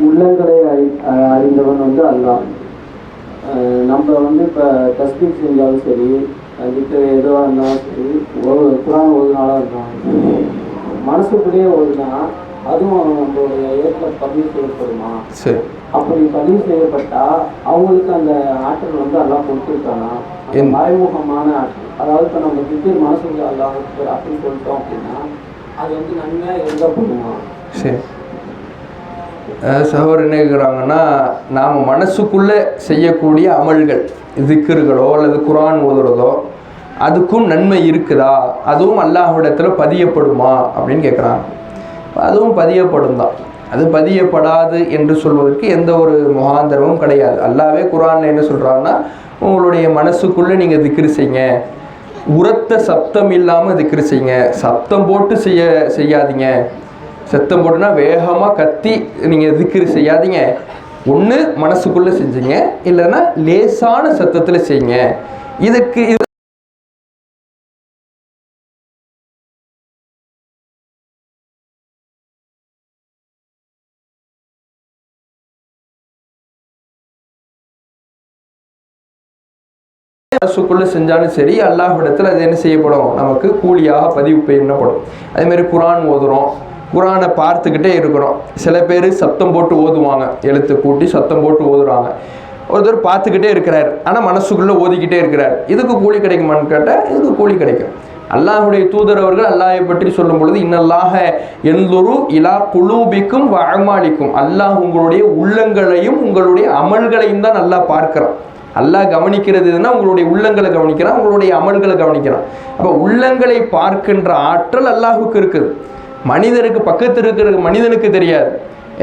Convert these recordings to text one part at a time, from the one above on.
உள்ளங்களை அறி அறிந்தவன் வந்து அல்லாஹ். அஹ் நம்ம வந்து இப்போ தஸ்பீக் செஞ்சாலும் சரி அதுக்கு எதுவாக இருந்தாலும் சரி ஒரு குரான் ஓதுனாலும் இருந்தாலும் மனசுக்குள்ளேயே ஓதுனா அதுவும் நம்மளுடைய ஏட்டில் பதிவு செய்யப்படுமா? அப்படி பதிவு செய்யப்பட்டா அவங்களுக்கு அந்த ஆற்றல் வந்து எல்லாம் கொடுத்துருக்கானா? மறைமுகமான ஆற்றல். அதாவது இப்போ நம்ம திடீர் மனசுக்குள்ள அல்லாஹ் அப்படின்னு சொல்லிட்டோம் அப்படின்னா அது வந்து நன்மையாக சரி. அஹ் சகோதரர் என்ன கேட்குறாங்கன்னா நாம் மனசுக்குள்ளே செய்யக்கூடிய அமல்கள் திக்கர்களோ அல்லது குரான் ஓதுறதோ அதுக்கும் நன்மை இருக்குதா? அதுவும் அல்லாஹ்விடத்தில் பதியப்படுமா? அப்படின்னு கேட்குறாங்க அதுவும் பதியப்படும் தான். அது பதியப்படாது என்று சொல்வதற்கு எந்த ஒரு முகாந்தரமும் கிடையாது. அல்லாவே குரானில் என்ன சொல்கிறாங்கன்னா உங்களுடைய மனசுக்குள்ளே நீங்கள் திக்ரு செய்யுங்க. உரத்த சப்தம் இல்லாமல் திக்ரு செய்யுங்க. சப்தம் போட்டு செய்ய செய்யாதீங்க. சத்தம் போட்டுனா வேகமாக கத்தி நீங்கள் எதுக்கு செய்யாதீங்க. ஒன்று மனசுக்குள்ளே செஞ்சீங்க. இல்லைன்னா லேசான சத்தத்தில் செய்யுங்க. இதுக்கு இது மனசுக்குள்ளே செஞ்சாலும் சரி அல்லாஹ் இடத்துல அது என்ன செய்யப்படும்? நமக்கு கூலியாக பதிவு பண்ணப்படும். அதே மாதிரி குரான் ஓதுறோம். குரானை பார்த்துக்கிட்டே இருக்கிறோம். சில பேர் சத்தம் போட்டு ஓதுவாங்க. எழுத்து கூட்டி சத்தம் போட்டு ஓதுறாங்க. ஒருத்தர் பார்த்துக்கிட்டே இருக்கிறார். ஆனால் மனசுக்குள்ளே ஓதிக்கிட்டே இருக்கிறார். இதுக்கு கூலி கிடைக்குமான்னு கேட்டால் இதுக்கு கூலி கிடைக்கும். அல்லாஹுடைய தூதர் அவர்கள் அல்லாஹை பற்றி சொல்லும் பொழுது இன்னல்லாக எந்தொரு இலா குழுபிக்கும் அமாலிக்கும். அல்லாஹ் உங்களுடைய உள்ளங்களையும் உங்களுடைய அமல்களையும் தான் நல்லா பார்க்கிறான். அல்லாஹ் கவனிக்கிறது எதுனா உங்களுடைய உள்ளங்களை கவனிக்கிறான் உங்களுடைய அமல்களை கவனிக்கிறான். அப்போ உள்ளங்களை பார்க்கின்ற ஆற்றல் அல்லாஹுக்கு இருக்குது. மனிதருக்கு பக்கத்தில் இருக்கிற மனிதனுக்கு தெரியாது.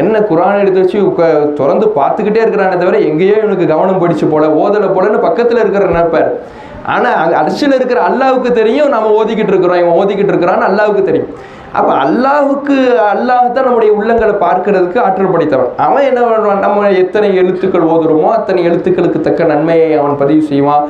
என்ன குரான் எடுத்து வச்சு உக்க திறந்து பார்த்துக்கிட்டே இருக்கிறானே தவிர எங்கேயோ இவனுக்கு கவனம் படிச்சு போல ஓதலை போலன்னு பக்கத்தில் இருக்கிற நினைப்பார். ஆனால் அரிசியில் இருக்கிற அல்லாவுக்கு தெரியும் நம்ம ஓதிக்கிட்டு இருக்கிறோம் இவன் ஓதிக்கிட்டு இருக்கிறான்னு அல்லாவுக்கு தெரியும். அப்போ அல்லாஹுக்கு அல்லாஹ் தான் நம்முடைய உள்ளங்களை பார்க்கறதுக்கு ஆற்றல் படைத்தவன். அவன் என்ன பண்ணுவான்? நம்ம எத்தனை எழுத்துக்கள் ஓதுறோமோ அத்தனை எழுத்துக்களுக்கு தக்க நன்மையை அவன் பதிவு செய்வான்.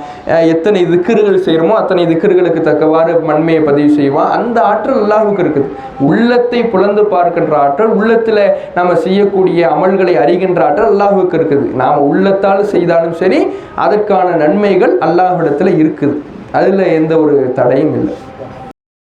எத்தனை திக்கர்கள் செய்கிறோமோ அத்தனை திக்கர்களுக்கு தக்கவாறு நன்மையை பதிவு செய்வான். அந்த ஆற்றல் அல்லாஹுக்கு இருக்குது. உள்ளத்தை புலந்து பார்க்கின்ற ஆற்றல் உள்ளத்தில் நம்ம செய்யக்கூடிய அமல்களை அறிகின்ற ஆற்றல் அல்லாஹுக்கு இருக்குது. நாம் உள்ளத்தால் செய்தாலும் சரி அதற்கான நன்மைகள் அல்லாஹிடத்தில் இருக்குது. அதில் எந்த ஒரு தடையும் இல்லை.